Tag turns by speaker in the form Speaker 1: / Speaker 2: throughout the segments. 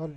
Speaker 1: হলে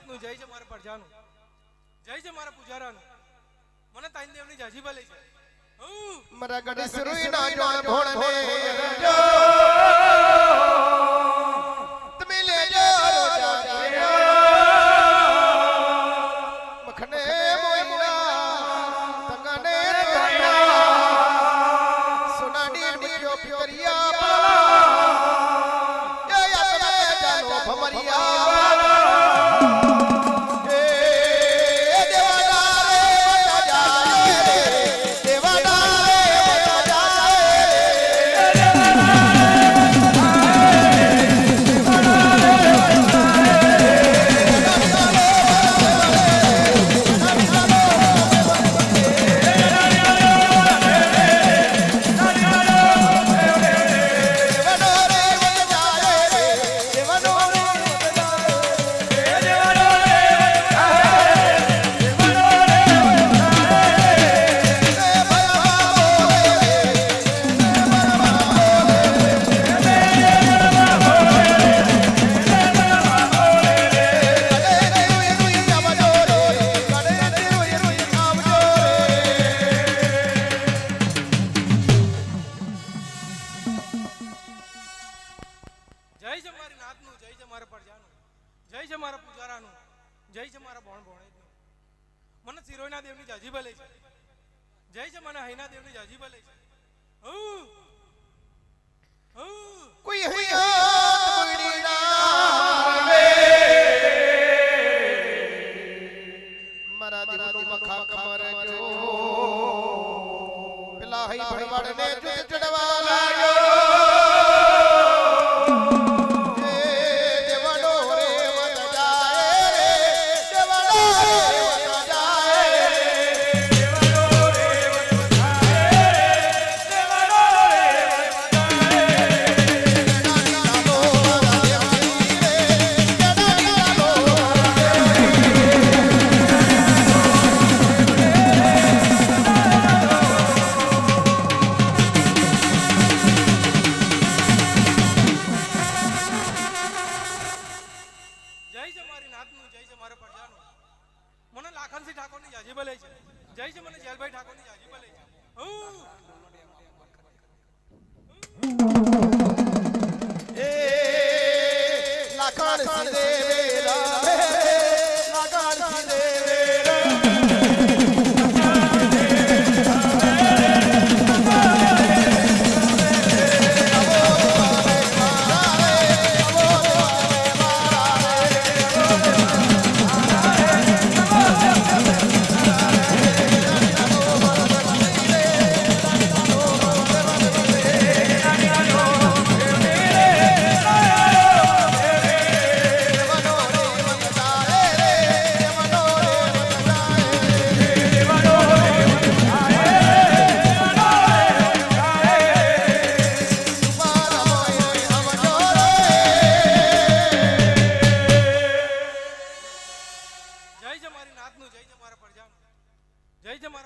Speaker 1: નાથનું જય છે મારા પ્રજાનું જય છે મારા પૂજારાનું મને તાઈન દેવની જાજી ભલે છે હું
Speaker 2: મારા ગણેશ રૂઈ ના જોણ રજો.
Speaker 1: મને સિરોઈના દેવની જાજી ભલે છે. જય છે મને હૈના દેવની જાજી ભલે છે. હું હું
Speaker 2: કોઈ હૈયા મુડીના મારા દેવનો મખા કમર જો. પેલા હઈ ભણવાડને જો ચડવા લાગ્યો.
Speaker 1: મને લાખનસિંહ ઠાકોરની જાજી ભલે છે. જય છે મને જેલભાઈ ઠાકોરની જાજી ભલે છે. હું.
Speaker 2: એ લાખણ સિદેવેરા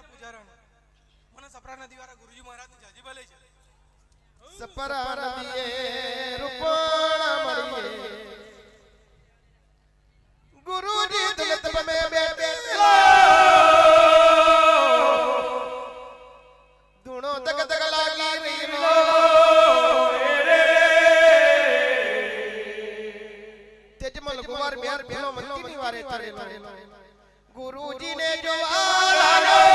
Speaker 1: મારા પૂજારાનું. મને સપરા નદી વાળા ગુરુજી મહારાજની જાજી ભલે છે.
Speaker 2: સપરા નદીએ રૂપણ મળીએ. ગુરુજી ધૂણો તક તક લાગી ભેલો વારે તરે ને જોવા